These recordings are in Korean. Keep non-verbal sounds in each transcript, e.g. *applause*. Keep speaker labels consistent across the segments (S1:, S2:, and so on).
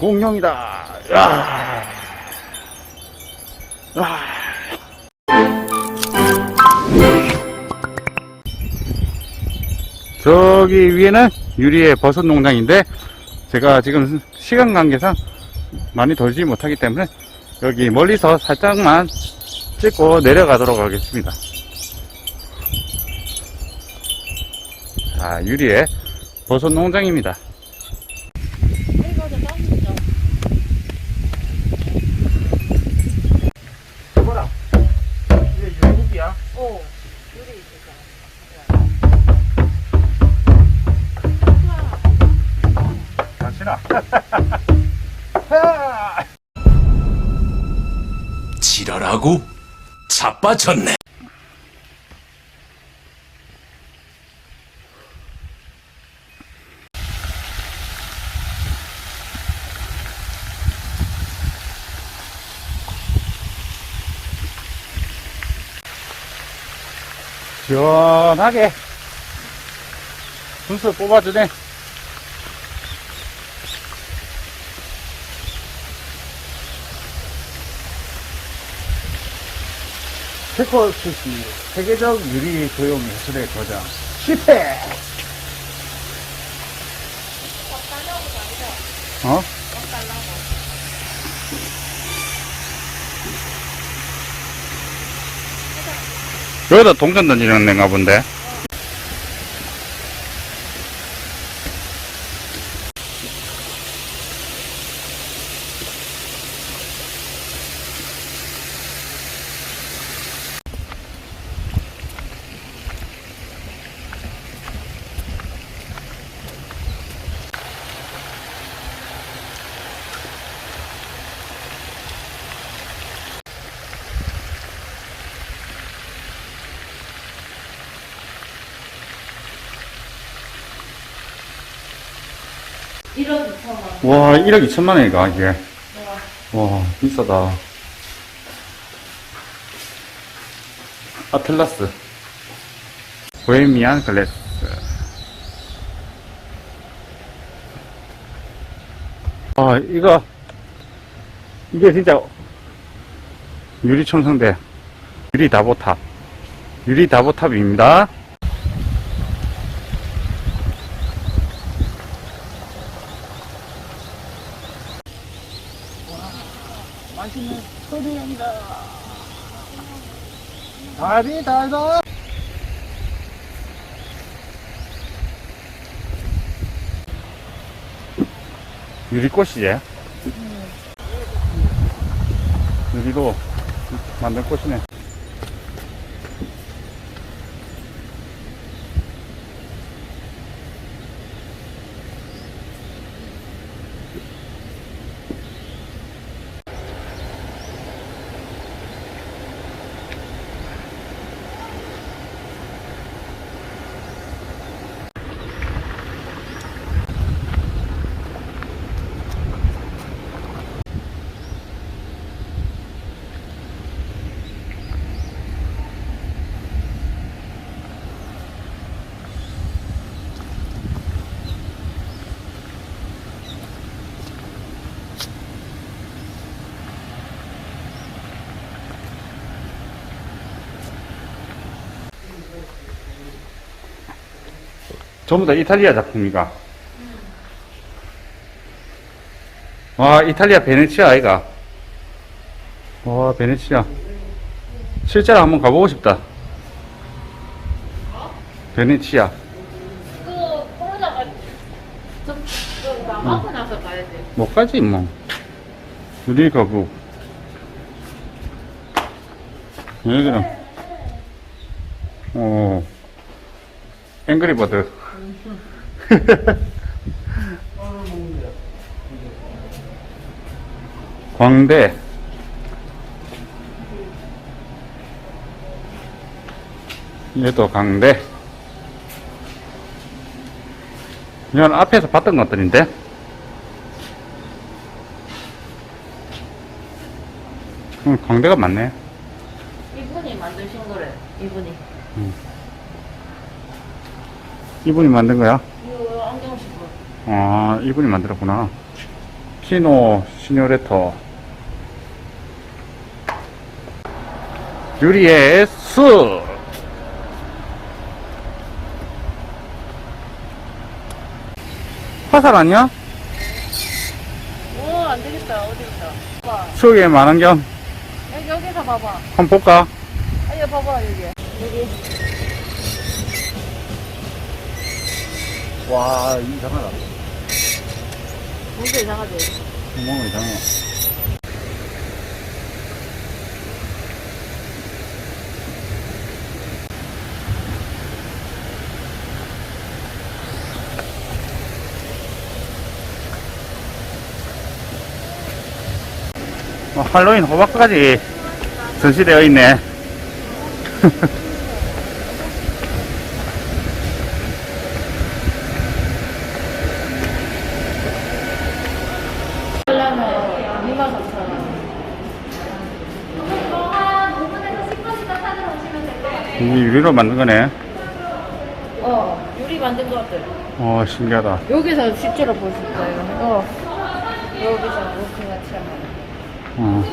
S1: 공룡이다. 야. 아. 저기 위에는 유리의 버섯 농장인데 제가 지금 시간 관계상 많이 돌지 못하기 때문에 여기 멀리서 살짝만 찍고 내려가도록 하겠습니다. 자, 유리의 버섯 농장입니다.
S2: 자빠졌네.
S1: 시원하게 분수 뽑아주네. 체코스시 세계적 유리 조형 예술의 거장 실패! 어? 여기다 동전 던지는 데인가 본데.
S3: 이런 이상한.
S1: 와, 1억 2천만 원이가, 이게. 와, 비싸다. 아틀라스. 보헤미안 글래스. 아, 이거, 이게 진짜, 유리 첨성대. 유리 다보탑. 유리 다보탑입니다. 맛있는 소리입니다. 달이 달다. 유리꽃이지? 유리로 만든 꽃이네. 전부 다 이탈리아 작품이가. 와, 이탈리아 베네치아 아이가. 와, 베네치아. 실제로 한번 가보고 싶다. 베네치아.
S3: 그, 코로나가 좀, 좀 남아서 나서 가야 돼.
S1: 못 가지, 뭐. 유리 거북. 여기는, 어, 앵그리버드. *laughs* 광대. 얘도 강대. 이건 앞에서 봤던 것들인데? 음, 광대가 많네.
S3: 이분이 만드신 거래, 이분이.
S1: 이분이 만든 거야?
S3: 이거 안경 쓰고.
S1: 아, 이분이 만들었구나. 신호, 신호레터. 유리의 수! 화살 아니야?
S3: 오, 안 되겠다. 어디 있어? 봐봐.
S1: 추억의 만원경.
S3: 여기, 여기서 봐봐.
S1: 한번 볼까?
S3: 아니, 봐봐, 여기. 여기.
S1: 와, 이상하다.
S3: 뭔가 이상하지?
S1: 구멍은 이상해. 어, 할로윈 호박까지 전시되어 있네. *laughs*
S3: 하려면 2만 3천 원.
S4: 한 5분에서 10분이면 찾으러 오시면 될 것 같아요.
S1: 이 유리로 만든 거네.
S3: 어, 유리 만든 것들.
S1: 어, 신기하다.
S3: 여기서 실제로 볼 수 있어요. 어. 여기서 이렇게 같이 하면.
S1: 어.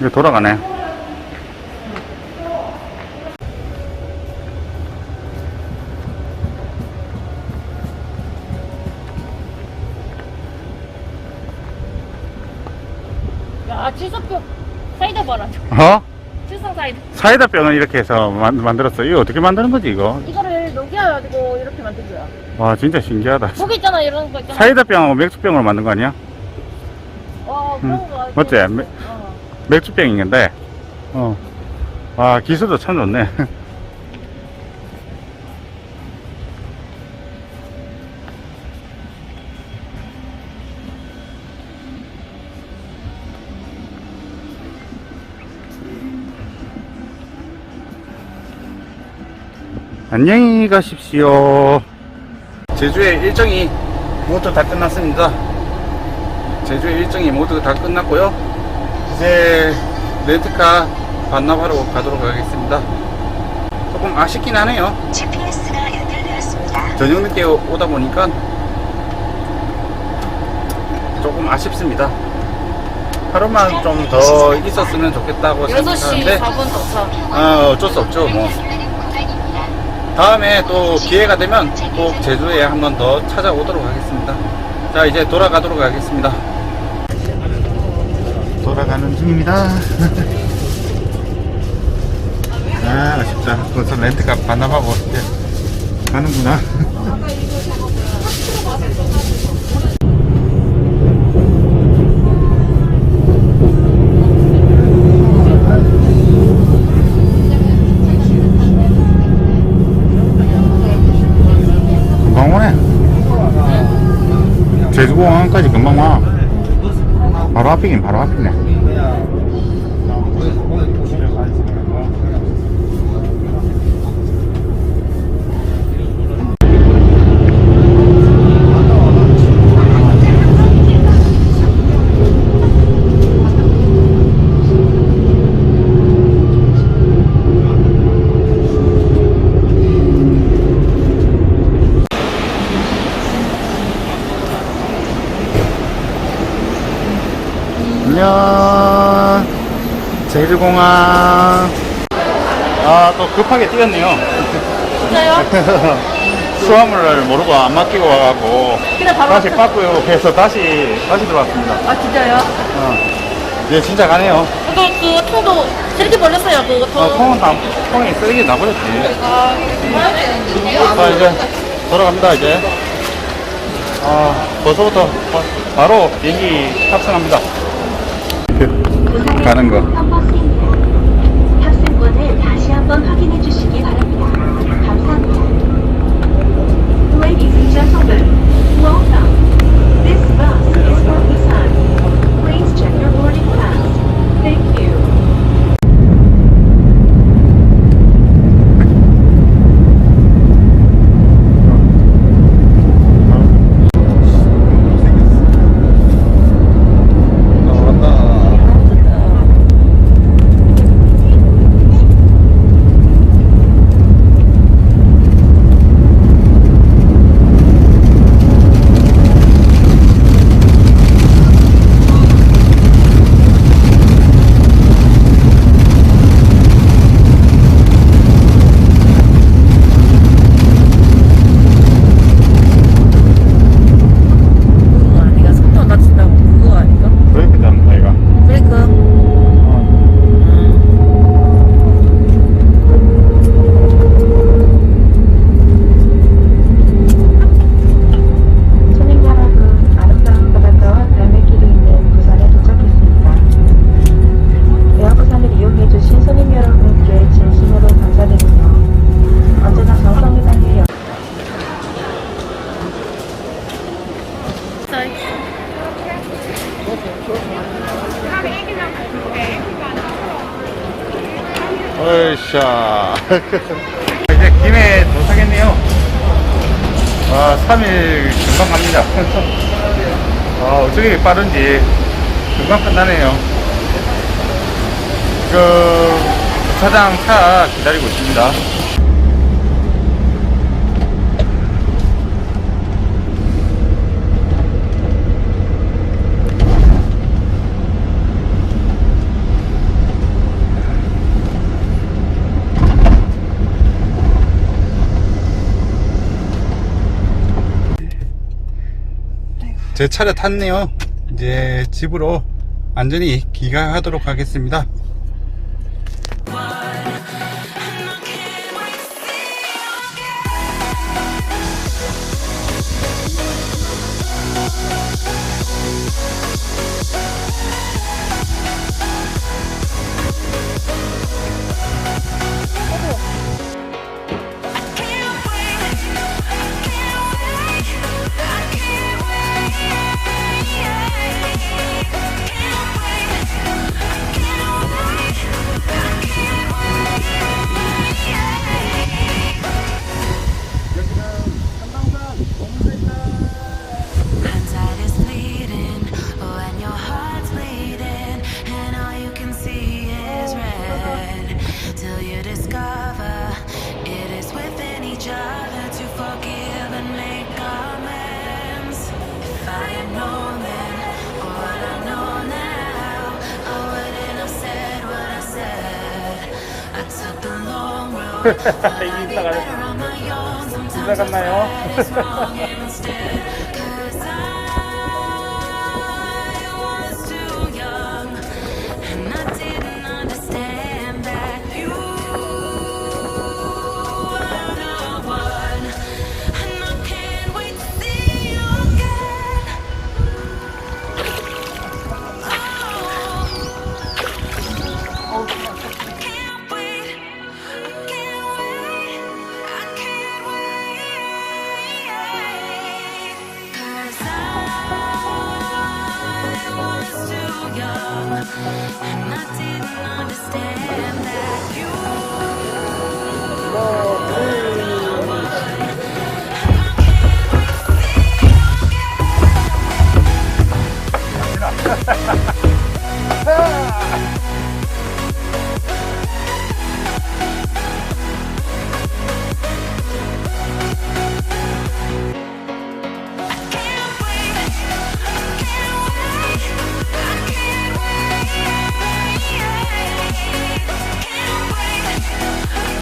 S1: 이거 돌아가네.
S3: 야, 칠성병 사이다 봐라.
S1: 어?
S3: 칠성 사이다.
S1: 사이다 병을 이렇게 해서 만, 만들었어. 이거 어떻게 만드는 거지, 이거?
S3: 이거를 녹여가지고 이렇게 만든 거야.
S1: 와, 진짜 신기하다.
S3: 거기 있잖아, 이런 거 있잖아.
S1: 사이다 병하고 맥주병으로 만든 거 아니야?
S3: 어, 그런
S1: 음,
S3: 거.
S1: 맞지?
S3: 어.
S1: 맥- 맥주병인 건데, 어. 와, 기술도 참 좋네. *laughs* 안녕히 가십시오. 제주의 일정이 모두 다 끝났습니다. 제주의 일정이 모두 다 끝났고요. 이제 렌트카 반납하러 가도록 하겠습니다. 조금 아쉽긴 하네요.
S4: GPS가 연결되었습니다.
S1: 저녁 늦게 오- 오다 보니까 조금 아쉽습니다. 하루만 좀 더 있었으면 좋겠다고
S3: 6시
S1: 생각하는데
S3: 4분 도착.
S1: 아, 어쩔 수 없죠. 뭐 다음에 또 기회가 되면 꼭 제주에 한 번 더 찾아오도록 하겠습니다. 자, 이제 돌아가도록 하겠습니다. 돌아가는 중입니다. *laughs* 아, 아쉽다. 벌써 렌트카 반납하고 이제 가는구나. 제주공항까지 금방 와. 바로 앞이긴 바로 앞이네. 안녕. 제주공항. 아, 또 급하게 뛰었네요.
S3: 진짜요? *laughs*
S1: 수화물을 모르고 안 맡기고 와가고
S3: 그래, 바로
S1: 다시
S3: 앞에-
S1: 빠꾸요 해서 다시 다시 들어왔습니다.
S3: 아, 진짜요?
S1: 어. 이제 진짜 가네요.
S3: 그거 그 통도 저렇게 벌렸어요, 그거 통.
S1: 어, 통은 다 통에 쓰레기 나버렸지.
S3: 아,
S1: 자 이제 돌아갑니다 이제. 아 벌써부터 바- 바로 비행기 탑승합니다. 가는 거.
S4: 탑승입니다. 탑승권을 다시 한번 확인해 주시기 바랍니다. 감사합니다. And gentlemen, welcome.
S5: 자, *laughs* 이제 김해 도착했네요. 아, 3일 금방 갑니다. *laughs* 아, 어떻게 빠른지 금방 끝나네요. 그, 주차장 차 기다리고 있습니다. 제 차를 탔네요. 이제 집으로 안전히 귀가하도록 하겠습니다.
S1: on my own. Sometimes I
S5: 갔나요?